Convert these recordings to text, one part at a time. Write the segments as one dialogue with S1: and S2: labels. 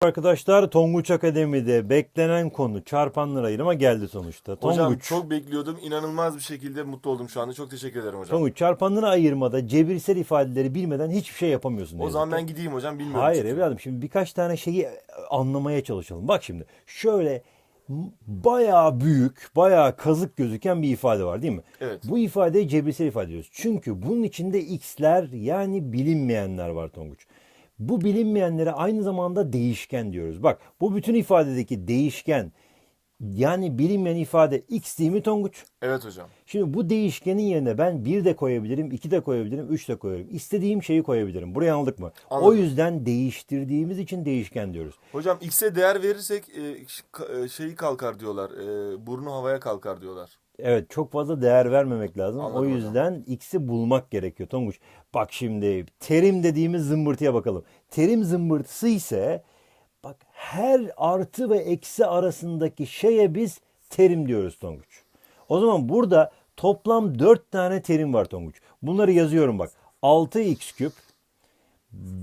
S1: Arkadaşlar Tonguç Akademi'de beklenen konu çarpanlar ayırma geldi sonuçta.
S2: Hocam
S1: Tonguç,
S2: çok bekliyordum. İnanılmaz bir şekilde mutlu oldum şu anda. Çok teşekkür ederim hocam.
S1: Tonguç çarpanları ayırmada cebirsel ifadeleri bilmeden hiçbir şey yapamıyorsun.
S2: o zaman ben gideyim hocam bilmiyorum.
S1: Hayır
S2: çünkü.
S1: evladım şimdi birkaç tane şeyi anlamaya çalışalım. Bak şimdi şöyle bayağı büyük, bayağı kazık gözüken bir ifade var değil mi?
S2: Evet.
S1: Bu ifadeyi cebirsel ifade ediyoruz. Çünkü bunun içinde x'ler yani bilinmeyenler var Tonguç. Bu bilinmeyenlere aynı zamanda değişken diyoruz. Bak bu bütün ifadedeki değişken yani bilinmeyen ifade x değil mi Tonguç?
S2: Evet hocam.
S1: Şimdi bu değişkenin yerine ben 1 de koyabilirim, 2 de koyabilirim, 3 de koyabilirim. İstediğim şeyi koyabilirim. Burayı anladık mı? O
S2: Anladım.
S1: yüzden değiştirdiğimiz için değişken diyoruz.
S2: Hocam x'e değer verirsek e, e, şeyi kalkar diyorlar. E, burnu havaya kalkar diyorlar.
S1: Evet çok fazla değer vermemek lazım.
S2: Anladım
S1: o
S2: hocam.
S1: yüzden x'i bulmak gerekiyor Tonguç. Bak şimdi terim dediğimiz zımbırtıya bakalım. Terim zımbırtısı ise her artı ve eksi arasındaki şeye biz terim diyoruz Tonguç. O zaman burada toplam 4 tane terim var Tonguç. Bunları yazıyorum bak. 6x küp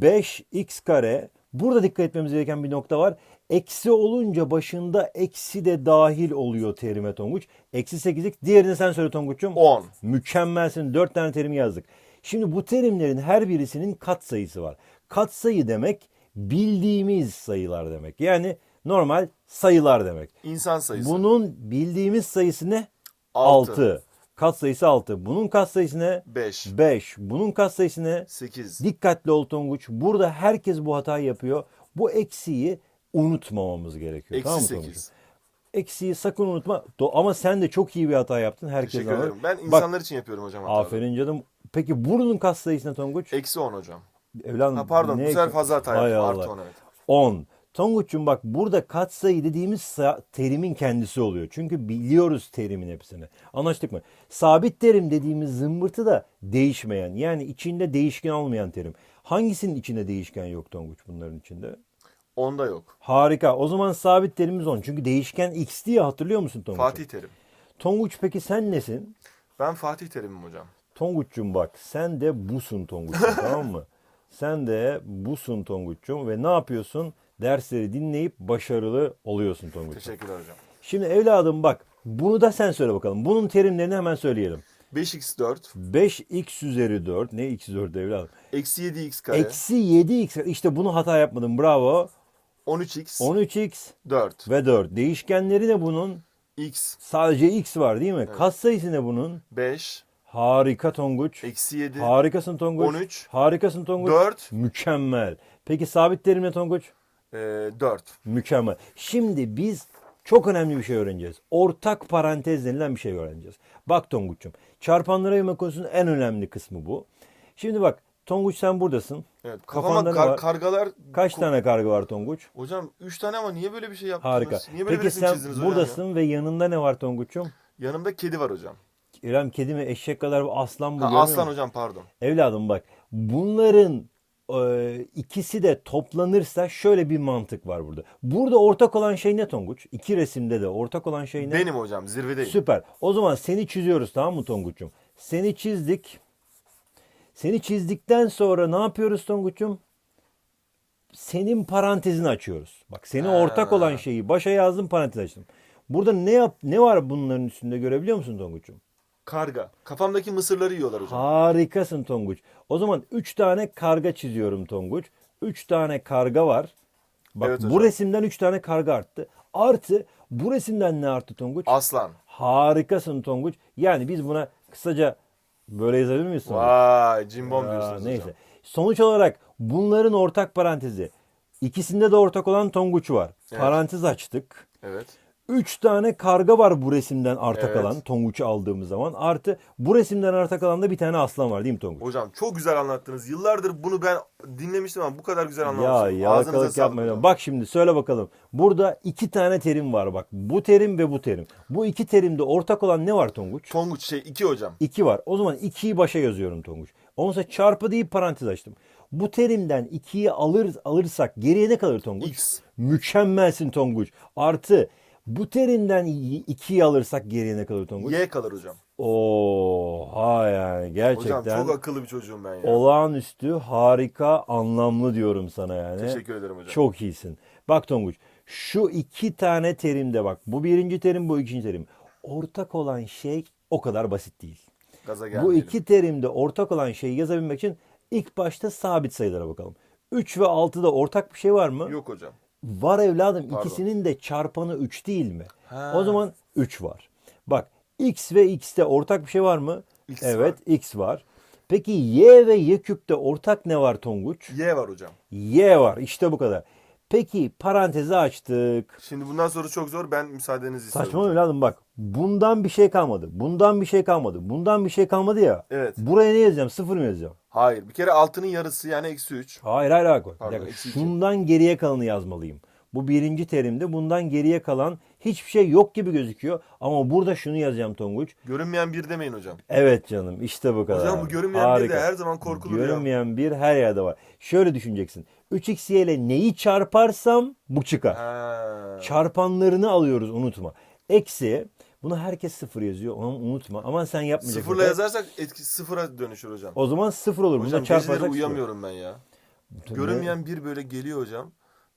S1: 5x kare. Burada dikkat etmemiz gereken bir nokta var. Eksi olunca başında eksi de dahil oluyor terime Tonguç. Eksi 8'lik. Diğerini sen söyle Tonguç'um.
S2: 10.
S1: Mükemmelsin. 4 tane terim yazdık. Şimdi bu terimlerin her birisinin kat sayısı var. Kat sayı demek bildiğimiz sayılar demek. Yani normal sayılar demek.
S2: İnsan sayısı.
S1: Bunun bildiğimiz sayısı ne?
S2: Altı.
S1: 6. Kat sayısı 6. Bunun kat sayısı ne?
S2: 5.
S1: 5. Bunun kat sayısı ne?
S2: 8.
S1: Dikkatli ol Tonguç. Burada herkes bu hatayı yapıyor. Bu eksiği unutmamamız gerekiyor.
S2: Eksi
S1: tamam mı Tonguç?
S2: 8.
S1: Eksiği sakın unutma. Ama sen de çok iyi bir hata yaptın. Herkes
S2: Teşekkür
S1: anlar.
S2: ederim. Ben
S1: Bak,
S2: insanlar için yapıyorum hocam hataları.
S1: aferin canım. Peki bunun kat sayısı ne Tonguç?
S2: Eksi 10 hocam.
S1: Evladım,
S2: Ha pardon
S1: ne
S2: bu sefer fazla hata
S1: Hay
S2: yaptım. Artı 10 evet.
S1: 10. Tonguç'um bak burada katsayı dediğimiz terimin kendisi oluyor. Çünkü biliyoruz terimin hepsini. Anlaştık mı? Sabit terim dediğimiz zımbırtı da değişmeyen yani içinde değişken olmayan terim. Hangisinin içinde değişken yok Tonguç bunların içinde?
S2: Onda yok.
S1: Harika. O zaman sabit terimimiz 10. Çünkü değişken x diye hatırlıyor musun Tonguç?
S2: Fatih Terim.
S1: Tonguç peki sen nesin?
S2: Ben Fatih Terim'im hocam.
S1: Tonguç'cum bak sen de busun Tonguç'cum tamam mı? Sen de busun Tonguç'cum ve ne yapıyorsun? Dersleri dinleyip başarılı oluyorsun Tonguç'cum.
S2: Teşekkürler hocam.
S1: Şimdi evladım bak bunu da sen söyle bakalım. Bunun terimlerini hemen söyleyelim.
S2: 5x4
S1: 5x üzeri 4. Ne x 4 evladım?
S2: eksi 7x kare
S1: Eksi 7x. İşte bunu hata yapmadım. Bravo.
S2: 13x
S1: 13x
S2: 4
S1: ve 4. Değişkenleri ne bunun?
S2: x
S1: Sadece x var değil mi? Katsayısı ne bunun?
S2: 5
S1: Harika Tonguç.
S2: eksi 7
S1: Harikasın Tonguç.
S2: 13,
S1: Harikasın Tonguç.
S2: 4
S1: Mükemmel. Peki sabit terim ne Tonguç?
S2: e, 4.
S1: Mükemmel. Şimdi biz çok önemli bir şey öğreneceğiz. Ortak parantez denilen bir şey öğreneceğiz. Bak Tonguç'um. Çarpanlara ayırma konusunun en önemli kısmı bu. Şimdi bak Tonguç sen buradasın.
S2: Evet.
S1: Kafanda
S2: Kafama
S1: ne
S2: kar-
S1: var?
S2: kargalar
S1: Kaç tane karga var Tonguç?
S2: Hocam 3 tane ama niye böyle bir şey yaptınız?
S1: Harika.
S2: Niye böyle bir
S1: Peki
S2: resim
S1: sen
S2: çizdiniz hocam
S1: buradasın ve yanında ne var Tonguç'um?
S2: ya? Yanımda kedi var hocam.
S1: İrem kedi mi eşek kadar bir aslan mı
S2: Ha, aslan
S1: musun?
S2: hocam pardon.
S1: Evladım bak bunların e, ikisi de toplanırsa şöyle bir mantık var burada. Burada ortak olan şey ne Tonguç? İki resimde de ortak olan şey ne?
S2: Benim hocam zirvedeyim.
S1: Süper. O zaman seni çiziyoruz tamam mı Tonguç'um? Seni çizdik. Seni çizdikten sonra ne yapıyoruz Tonguç'um? Senin parantezini açıyoruz. Bak seni
S2: Ha.
S1: ortak olan şeyi başa yazdım parantez açtım. Burada ne yap ne var bunların üstünde görebiliyor musun Tonguç'um?
S2: Karga. Kafamdaki mısırları yiyorlar hocam.
S1: Harikasın Tonguç. O zaman 3 tane karga çiziyorum Tonguç. 3 tane karga var. Bak
S2: Evet
S1: bu
S2: hocam.
S1: resimden 3 tane karga arttı. Artı bu resimden ne arttı Tonguç?
S2: Aslan.
S1: Harikasın Tonguç. Yani biz buna kısaca böyle yazabilir miyiz Tonguç?
S2: Vay cimbom
S1: Aa,
S2: diyorsunuz
S1: neyse.
S2: hocam.
S1: Sonuç olarak bunların ortak parantezi. İkisinde de ortak olan Tonguç var. Parantez açtık.
S2: Evet.
S1: 3 tane karga var bu resimden arta
S2: Evet.
S1: kalan Tonguç'u aldığımız zaman. Artı bu resimden arta kalan da bir tane aslan var değil mi Tonguç?
S2: Hocam çok güzel anlattınız. Yıllardır bunu ben dinlemiştim ama bu kadar güzel
S1: Ya
S2: anlamamıştım.
S1: yalakalık yapmayın. Bak şimdi söyle bakalım. Burada iki tane terim var bak. Bu terim ve bu terim. Bu iki terimde ortak olan ne var Tonguç?
S2: Tonguç şey 2 hocam.
S1: 2 var. O zaman 2'yi başa yazıyorum Tonguç. Ondan çarpı deyip parantez açtım. Bu terimden 2'yi alır, alırsak geriye ne kalır Tonguç?
S2: X.
S1: Mükemmelsin Tonguç. Artı bu terimden 2'yi alırsak geriye ne kalır Tonguç?
S2: Y kalır hocam.
S1: Oha yani gerçekten
S2: Hocam çok akıllı bir çocuğum ben ya.
S1: olağanüstü harika anlamlı diyorum sana yani.
S2: Teşekkür ederim hocam.
S1: Çok iyisin. Bak Tonguç şu iki tane terimde bak. Bu birinci terim bu ikinci terim. Ortak olan şey o kadar basit değil.
S2: Gaza
S1: Bu iki terimde ortak olan şeyi yazabilmek için ilk başta sabit sayılara bakalım. 3 ve 6'da ortak bir şey var mı?
S2: Yok hocam.
S1: Var evladım.
S2: Pardon.
S1: İkisinin de çarpanı 3 değil mi?
S2: Ha.
S1: O zaman 3 var. Bak x ve x'te ortak bir şey var mı?
S2: X
S1: evet x var. Peki y ve y küpte ortak ne var Tonguç?
S2: Y var hocam.
S1: Y var. İşte bu kadar. Peki parantezi açtık.
S2: Şimdi bundan sonra çok zor. Ben müsaadenizi istiyorum.
S1: Saçma evladım bak. Bundan bir şey kalmadı. Bundan bir şey kalmadı. Bundan bir şey kalmadı ya.
S2: Evet.
S1: Buraya ne yazacağım? Sıfır mı yazacağım?
S2: Hayır. Bir kere altının yarısı yani eksi 3.
S1: Hayır hayır hayır. Bir
S2: Pardon,
S1: dakika.
S2: eksi iki.
S1: Şundan geriye kalanı yazmalıyım. Bu birinci terimde bundan geriye kalan hiçbir şey yok gibi gözüküyor. Ama burada şunu yazacağım Tonguç.
S2: Görünmeyen bir demeyin hocam.
S1: Evet canım işte bu kadar.
S2: Hocam bu görünmeyen bir de her zaman korkulur ya.
S1: Görünmeyen bir her yerde var. Şöyle düşüneceksin. 3xy ile neyi çarparsam bu çıkar.
S2: Ha.
S1: Çarpanlarını alıyoruz unutma. Eksi bunu herkes sıfır yazıyor onu unutma. Aman sen yapmayacaksın.
S2: Sıfırla yazarsak etki sıfıra dönüşür hocam.
S1: O zaman sıfır olur. Bunda
S2: Hocam geceleri
S1: çarparsak sıfır.
S2: uyuyamıyorum ben ya.
S1: Tabii.
S2: Görünmeyen bir böyle geliyor hocam.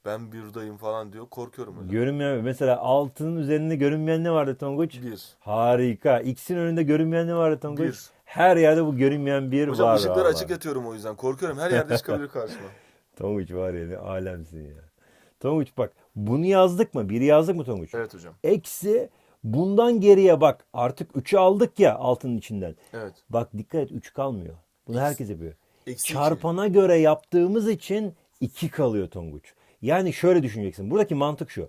S2: Ben buradayım falan diyor. Korkuyorum hocam.
S1: Görünmeyen mesela altının üzerinde görünmeyen ne vardı Tonguç?
S2: Bir.
S1: Harika. X'in önünde görünmeyen ne vardı Tonguç?
S2: Bir.
S1: Her yerde bu görünmeyen bir
S2: Hocam
S1: var.
S2: ışıkları
S1: var,
S2: açık yatıyorum o yüzden. Korkuyorum. Her yerde çıkabilir karşıma.
S1: Tonguç var ya ne alemsin ya. Tonguç bak bunu yazdık mı? Biri yazdık mı Tonguç?
S2: Evet hocam.
S1: Eksi bundan geriye bak artık 3'ü aldık ya altının içinden.
S2: Evet.
S1: Bak dikkat et 3 kalmıyor. Bunu herkes yapıyor.
S2: Eksi iki.
S1: Çarpana göre yaptığımız için 2 kalıyor Tonguç. Yani şöyle düşüneceksin. Buradaki mantık şu.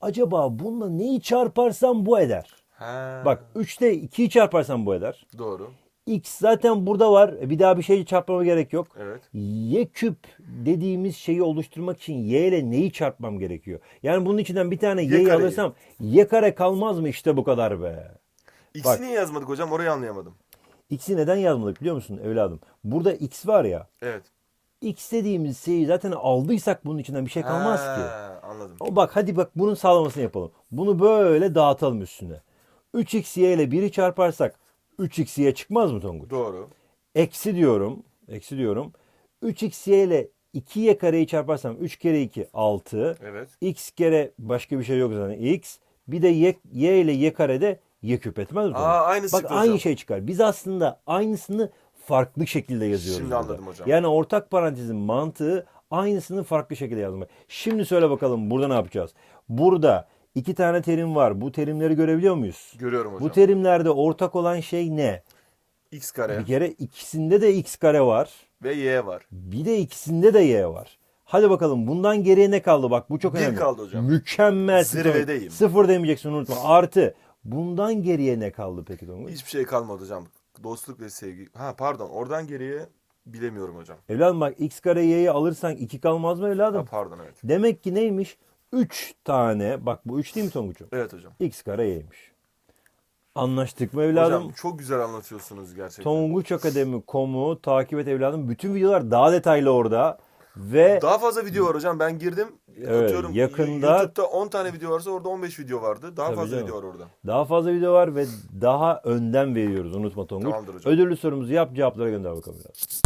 S1: Acaba bununla neyi çarparsam bu eder.
S2: Ha.
S1: Bak 3'te 2'yi çarparsam bu eder.
S2: Doğru.
S1: X zaten burada var. E, Bir daha bir şey çarpmama gerek yok.
S2: Evet.
S1: Y küp dediğimiz şeyi oluşturmak için y ile neyi çarpmam gerekiyor? Yani bunun içinden bir tane y'yi
S2: kareyi.
S1: alırsam y kare kalmaz mı? İşte bu kadar be.
S2: X'i
S1: Bak.
S2: niye yazmadık hocam? Orayı anlayamadım.
S1: X'i neden yazmadık biliyor musun evladım? Burada x var ya.
S2: Evet.
S1: X dediğimiz şeyi zaten aldıysak bunun içinden bir şey kalmaz ki.
S2: Ha, Anladım.
S1: O bak hadi bak bunun sağlamasını yapalım. Bunu böyle dağıtalım üstüne. 3xy ile 1'i çarparsak 3xy çıkmaz mı Tonguç?
S2: Doğru.
S1: Eksi diyorum. Eksi diyorum. 3xy ile 2y kareyi çarparsam 3 kere 2 6.
S2: Evet.
S1: x kere başka bir şey yok zaten x. Bir de y, y ile y karede y küp etmez mi?
S2: Aa, aynısı
S1: Bak
S2: çıktı
S1: aynı
S2: hocam.
S1: şey çıkar. Biz aslında aynısını farklı şekilde yazıyoruz.
S2: Şimdi
S1: burada.
S2: anladım hocam.
S1: Yani ortak parantezin mantığı aynısını farklı şekilde yazmak. Şimdi söyle bakalım burada ne yapacağız? Burada iki tane terim var. Bu terimleri görebiliyor muyuz?
S2: Görüyorum hocam.
S1: Bu terimlerde ortak olan şey ne?
S2: X kare
S1: Bir kere ikisinde de x kare var.
S2: ve Y var.
S1: Bir de ikisinde de y var. Hadi bakalım bundan geriye ne kaldı? Bak bu çok
S2: Bir
S1: önemli.
S2: kaldı hocam.
S1: Mükemmel.
S2: Zirvedeyim.
S1: Sıfır demeyeceksin unutma. Artı. Bundan geriye ne kaldı peki Tonguç?
S2: Hiçbir şey kalmadı hocam. Dostluk ve sevgi. Ha pardon. Oradan geriye bilemiyorum hocam.
S1: Evladım bak x kare y'yi alırsan 2 kalmaz mı evladım?
S2: Ha, pardon evet.
S1: Demek ki neymiş? 3 tane. Bak bu 3 değil mi Tonguç'um?
S2: Evet hocam.
S1: X kare y'ymiş. Anlaştık mı evladım?
S2: Hocam çok güzel anlatıyorsunuz gerçekten.
S1: Tonguç Akademi.com'u takip et evladım. Bütün videolar daha detaylı orada. Ve
S2: Daha fazla video var hocam. Ben girdim.
S1: Evet,
S2: atıyorum,
S1: yakında-
S2: YouTube'da 10 tane video varsa orada 15 video vardı. Daha
S1: Tabii
S2: fazla
S1: canım.
S2: video var orada.
S1: daha fazla video var ve daha önden veriyoruz. Unutma Tonguç. Ödüllü sorumuzu yap cevaplara gönder bakalım. biraz.